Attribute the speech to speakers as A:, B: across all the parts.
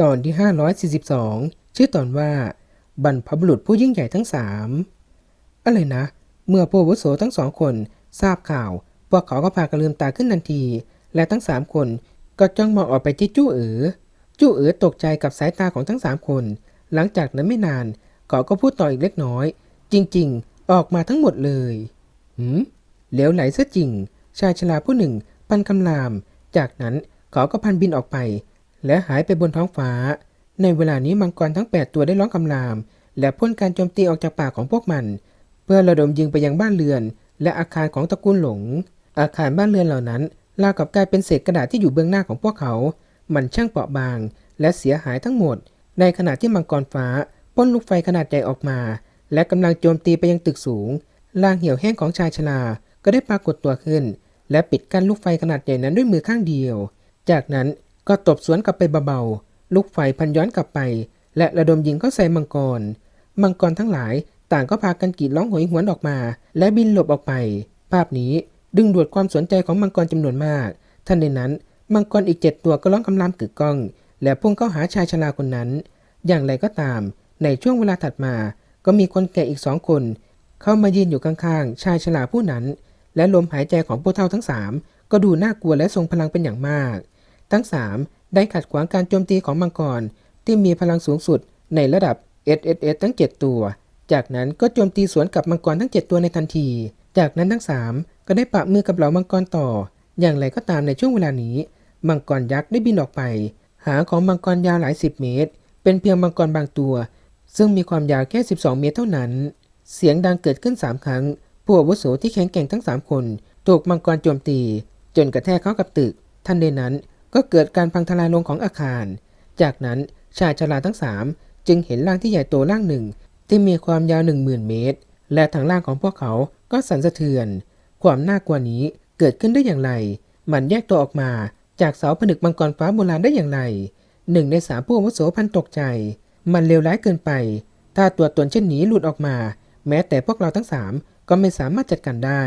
A: ตอนที่ 542 ชื่อตอนว่า บรรพบุรุษผู้ยิ่งใหญ่ทั้งสามอะไรนะ เมื่อผู้วุโสทั้งสองคนทราบข่าว พวกเขาก็พากันลืมตาขึ้นทันที และทั้งสามคนก็จ้องมองออกไปที่จู้เอ๋อจู้เอ๋อตกใจกับสายตาของทั้งสามคน หลังจากนั้นไม่นานเขาก็พูดต่ออีกเล็กน้อย จริง ๆ ออกมาทั้งหมดเลยหืมเหลวไหลซะจริง ชายชราผู้หนึ่ง พันคำราม จากนั้นเขาก็พันบินออกไป และหายไปบนท้องฟ้า ในเวลานี้มังกรทั้ง 8 ตัวได้ร้องคำราม และพ่นการโจมตีออกจากปากของพวกมัน เพื่อระดมยิงไปยังบ้านเรือน และอาคารของตระกูลหลง อาคารบ้านเรือนเหล่านั้นราวกับกลายเป็นเศษกระดาษที่อยู่เบื้องหน้าของพวกเขา มันช่างเปราะบาง และเสียหายทั้งหมด ในขณะที่มังกรฟ้าพ่นลูกไฟขนาดใหญ่ออกมา และกำลังโจมตีไปยังตึกสูงร่างเหี่ยวแห้งของชายชราก็ได้ปรากฏตัวขึ้น และปิดกั้นลูกไฟขนาดใหญ่นั้นด้วยมือข้างเดียว จากนั้น ก็ตบสวนกลับไปเบาๆ ลูกไฟพันย้อนกลับไป และระดมยิงเข้าใส่มังกร มังกรทั้งหลายต่างก็พากันกรีดร้องโหยหวนออกมา และบินหลบออกไป ภาพนี้ดึงดูดความสนใจของมังกรจำนวนมากท่านในนั้น มังกรอีกเจ็ดตัวก็ร้องคำรามกึกก้อง และพุ่งเข้าหาชายชราคนนั้น อย่างไรก็ตาม ในช่วงเวลาถัดมา ก็มีคนแก่อีกสองคน เข้ามายืนอยู่ข้างๆ ชายชราผู้นั้น และลมหายใจของผู้เฒ่าทั้งสามก็ดูน่ากลัวและทรงพลังเป็นอย่างมาก ทั้งสามได้ขัดขวางการโจมตีของมังกร ที่มีพลังสูงสุดในระดับ SSS ทั้ง 7 ตัว จากนั้นก็โจมตีสวนกับมังกรทั้ง 7 ตัวในทันที จากนั้นทั้ง 3 ก็ได้ปะมือกับเหล่ามังกรต่อ อย่างไรก็ตามในช่วงเวลานี้ มังกรยักษ์ได้บินออกไป หาของมังกรยาวหลายสิบเมตร เป็นเพียงมังกรบางตัว ซึ่งมีความยาวแค่ 12 เมตรเท่านั้น เสียงดังเกิดขึ้น 3 ครั้ง ผู้อาวุโสที่แข็งแกร่งทั้ง 3 คนถูกมังกรโจมตี จนกระแทกเข้ากับตึก ทันใดนั้น ก็เกิดการพังทลายลงของอาคาร จากนั้นชายชราทั้งสามจึงเห็นร่างที่ใหญ่โตร่างหนึ่ง ที่มีความยาวหนึ่งหมื่นเมตร และทางล่างของพวกเขาก็สั่นสะเทือน ความน่ากลัวนี้เกิดขึ้นได้อย่างไร มันแยกตัวออกมาจากเสาผนึกมังกรฟ้าโบราณได้อย่างไร หนึ่งในสามผู้อาวุโสพันตกใจ มันเลวร้ายเกินไป ถ้าตัวตนเช่นนี้หลุดออกมา แม้แต่พวกเราทั้งสามก็ไม่สามารถจัดการได้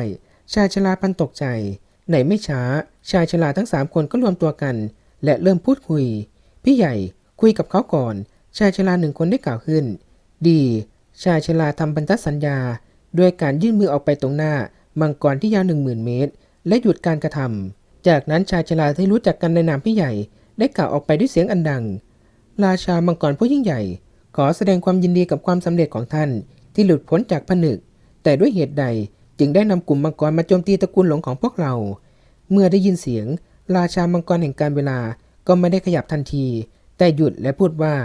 A: ชายชราพันตกใจ ในไม่ช้าชายชราทั้งสามคนก็รวมตัวกัน และเริ่มพูดคุย พี่ใหญ่คุยกับเขาก่อน ชายชราหนึ่งคนได้กล่าวขึ้น ดี ชายชราทำพันธสัญญาด้วยการยื่นมือออกไปตรงหน้า มังกรที่ยาวหนึ่งหมื่นเมตร และหยุดการกระทำจากนั้นชายชราที่รู้จักกันในนามพี่ใหญ่ได้กล่าวออกไปด้วยเสียงอันดัง ราชามังกรผู้ยิ่งใหญ่ ขอแสดงความยินดีกับความสำเร็จของท่านที่หลุดพ้นจากผนึก แต่ด้วยเหตุใด จึงได้นำกลุ่มมังกรมาโจมตีตระกูลหลงของพวกเรา เมื่อได้ยินเสียง ราชามังกรแห่งการเวลาก็ไม่ได้ขยับทันที แต่หยุดและพูดว่า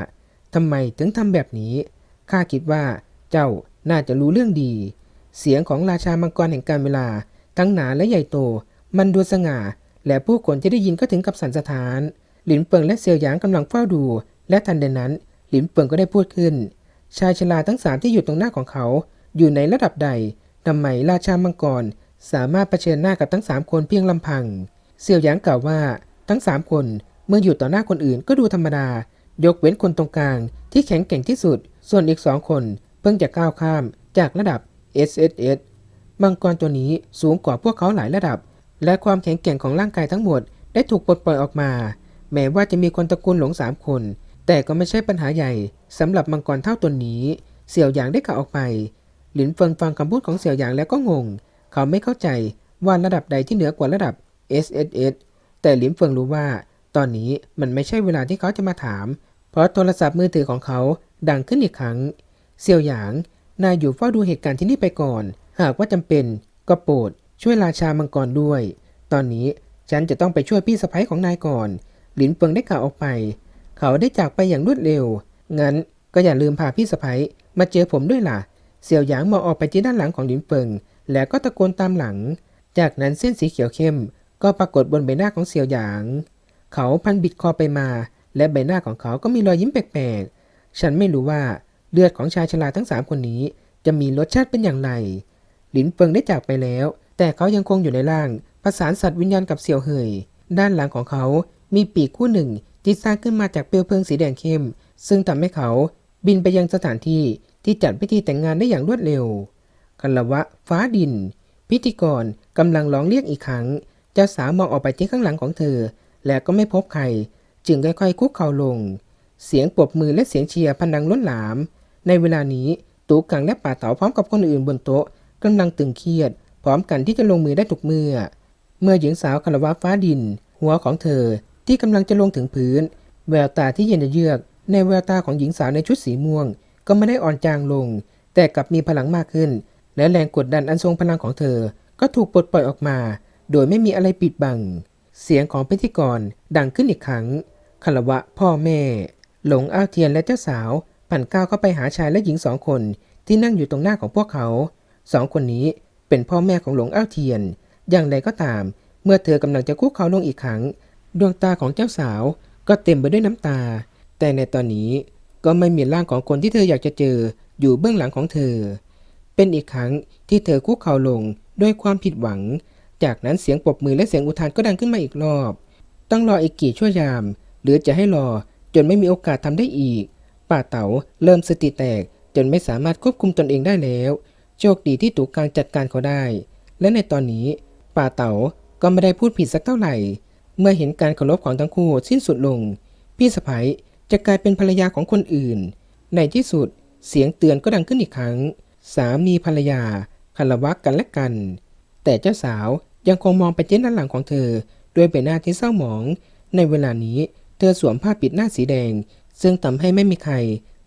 A: ทำไมถึงทำแบบนี้ข้าคิดว่าเจ้าน่าจะรู้เรื่องดี เสียงของราชามังกรแห่งการเวลา ทั้งหนาและใหญ่โต มันดูสง่า และผู้คนที่ได้ยินก็ถึงกับสันสถาน หลินเปิงและเซียวหยางกำลังเฝ้าดู และทันใดนั้น หลินเปิงก็ได้พูดขึ้น ชายชราทั้งสามที่อยู่ตรงหน้าของเขา อยู่ในระดับใด ทำไมราชามังกรสามารถเผชิญหน้ากับทั้งสามคนเพียงลำพัง เสี่ยวหยางกล่าวว่าทั้งสามคนเมื่ออยู่ต่อหน้าคนอื่นก็ดูธรรมดา ยกเว้นคนตรงกลางที่แข็งแกร่งที่สุด ส่วนอีกสองคนเพิ่งจะก้าวข้ามจากระดับ SSS มังกรตัวนี้สูงกว่าพวกเขาหลายระดับ และความแข็งแกร่งของร่างกายทั้งหมดได้ถูกปลดปล่อยออกมา แม้ว่าจะมีคนตระกูลหลงสามคน แต่ก็ไม่ใช่ปัญหาใหญ่สำหรับมังกรเท่าตัวนี้ เสี่ยวหยางได้กล่าวออกไป หลินเฟิงฟังคำพูดของเสี่ยวหยางแล้วก็งง เขาไม่เข้าใจว่าระดับใดที่เหนือกว่าระดับ SSS แต่หลินเฟิงรู้ว่า ตอนนี้มันไม่ใช่เวลาที่เขาจะมาถาม เพราะโทรศัพท์มือถือของเขาดังขึ้นอีกครั้ง เสี่ยวหยาง นายอยู่เฝ้าดูเหตุการณ์ที่นี่ไปก่อน หากว่าจำเป็นก็โปรดช่วยราชามังกรด้วย ตอนนี้ฉันจะต้องไปช่วยพี่สะใภ้ของนายก่อน หลินเฟิงได้กล่าวออกไป เขาได้จากไปอย่างรวดเร็ว งั้นก็อย่าลืมพาพี่สะใภ้มาเจอผมด้วยล่ะ เสี่ยวหยางมองออกไปที่ด้านหลังของหลินเฟิงแล้วก็ตะโกนตามหลัง จากนั้นเส้นสีเขียวเข้ม ก็ปรากฏบนใบหน้าของเสี่ยวหยาง เขาพันบิดคอไปมา และใบหน้าของเขาก็มีรอยยิ้มแปลกๆ ฉันไม่รู้ว่าเลือดของชายชราทั้งสามคนนี้ จะมีรสชาติเป็นอย่างไร หลินเฟิงได้จากไปแล้ว แต่เขายังคงอยู่ในร่าง ประสานสัตว์วิญญาณกับเสี่ยวเหย ด้านหลังของเขา มีปีกคู่หนึ่งที่สร้างขึ้นมาจากเปลวเพลิงสีแดงเข้ม ซึ่งทำให้เขาบินไปยังสถานที่ ที่จัดพิธีแต่งงานได้อย่างรวดเร็วกัลวะ ฟ้าดิน พิธีกรกำลังร้องเรียกอีกครั้ง เจ้าสาวมองออกไปที่ข้างหลังของเธอ และก็ไม่พบใคร จึงค่อยๆ คุกเข่าลง เสียงปรบมือและเสียงเชียร์พันดังล้นหลาม ในเวลานี้ตูกังและป่าเต๋าพร้อมกับคนอื่นบนโต๊ะกำลังตึงเครียด พร้อมกันที่จะลงมือได้ทุกเมื่อ เมื่อหญิงสาวคารวะฟ้าดิน หัวของเธอที่กำลังจะลงถึงพื้น แววตาที่เย็นเยือก ในแววตาของหญิงสาวในชุดสีม่วง ก็ไม่ได้อ่อนจางลง แต่กลับมีพลังมากขึ้น และแรงกดดันอันทรงพลังของเธอ ก็ถูกปลดปล่อยออกมา โดยไม่มีอะไรปิดบัง เสียงของพิธีกรดังขึ้นอีกครั้งคารวะพ่อแม่ หลงอ้าวเทียนและเจ้าสาวปั่นก้าวเข้าไปหาชายและหญิงสองคนที่นั่งอยู่ตรงหน้าของพวกเขาสองคนนี้เป็นพ่อแม่ของหลงอ้าวเทียน อย่างไรก็ตาม เมื่อเธอกำลังจะคุกเขาลงอีกครั้ง ดวงตาของเจ้าสาวก็เต็มไปด้วยน้ำตา แต่ในตอนนี้ ก็ไม่มีร่างของคนที่เธออยากจะเจออยู่เบื้องหลังของเธอ เป็นอีกครั้งที่เธอคุกเข่าลงด้วยความผิดหวัง จากนั้นเสียงปรบมือและเสียงอุทานก็ดังขึ้นมาอีกรอบ ต้องรออีกกี่ชั่วยาม หรือจะให้รอจนไม่มีโอกาสทำได้อีก ป่าเต๋าเริ่มสติแตกจนไม่สามารถควบคุมตนเองได้แล้ว โชคดีที่ตู่กลางจัดการเขาได้ และในตอนนี้ ป่าเต๋าก็ไม่ได้พูดผิดสักเท่าไหร่ เมื่อเห็นการเคารพของทั้งคู่สิ้นสุดลง พี่สะพ้ย จะกลายเป็นภรรยาของคนอื่น ในที่สุดเสียงเตือนก็ดังขึ้นอีกครั้ง สามีภรรยาคารวะกันและกัน แต่เจ้าสาวยังคงมองไปเจ้ด้านหลังของเธอ ด้วยใบหน้าที่เศร้าหมอง ในเวลานี้เธอสวมผ้าปิดหน้าสีแดง ซึ่งทำให้ไม่มีใคร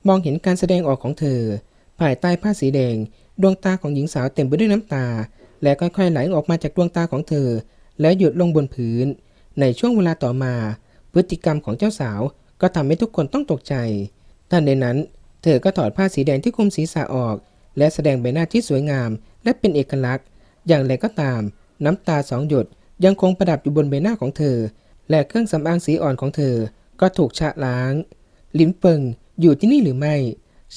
A: มองเห็นการแสดงออกของเธอ ภายใต้ผ้าสีแดง ดวงตาของหญิงสาวเต็มไปด้วยน้ำตา และค่อยๆไหลออกมาจากดวงตาของเธอ แล้วหยุดลงบนพื้น ในช่วงเวลาต่อมา พฤติกรรมของเจ้าสาว ก็ทำให้ทุกคนต้องตกใจทันในนั้น เธอก็ถอดผ้าสีแดงที่คลุมศีรษะออก และแสดงใบหน้าที่สวยงาม และเป็นเอกลักษณ์ อย่างไรก็ตาม น้ำตาสองหยดยังคงประดับอยู่บนใบหน้าของเธอ และเครื่องสำอางสีอ่อนของเธอ ก็ถูกชะล้างลินเฟิงอยู่ที่นี่หรือไม่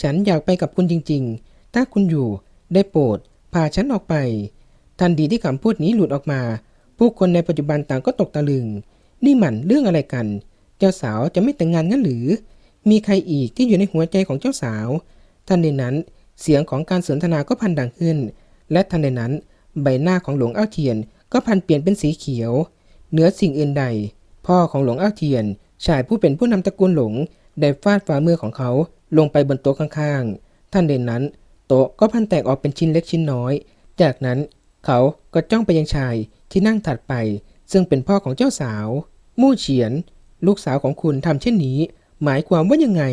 A: ฉันอยากไปกับคุณจริง ๆ ถ้าคุณอยู่ได้โปรดพาฉันออกไป ทันทีที่คำพูดนี้หลุดออกมา ผู้คนในปัจจุบันต่างก็ตกตะลึง นี่มันเรื่องอะไรกัน เจ้าสาวจะไม่แต่งงานงั้นหรือ มีใครอีกที่อยู่ในหัวใจของเจ้าสาว ทันใดนั้นเสียงของการสนทนาก็พันดังขึ้น และทันใดนั้น ใบหน้าของหลวงเอ้าเทียนก็พันเปลี่ยนเป็นสีเขียว เหนือสิ่งอื่นใด พ่อของหลวงเอ้าเทียน ชายผู้เป็นผู้นำตระกูลหลงได้ฟาดฝ่ามือของเขาลงไปบนโต๊ะข้างๆ ท่านเดนนั้น โต๊ะก็พันแตกออกเป็นชิ้นเล็กชิ้นน้อย จากนั้นเขาก็จ้องไปยังชายที่นั่งถัดไป ซึ่งเป็นพ่อของเจ้าสาว มู่เฉียน ลูกสาวของคุณทำเช่นนี้ หมายความว่ายังไง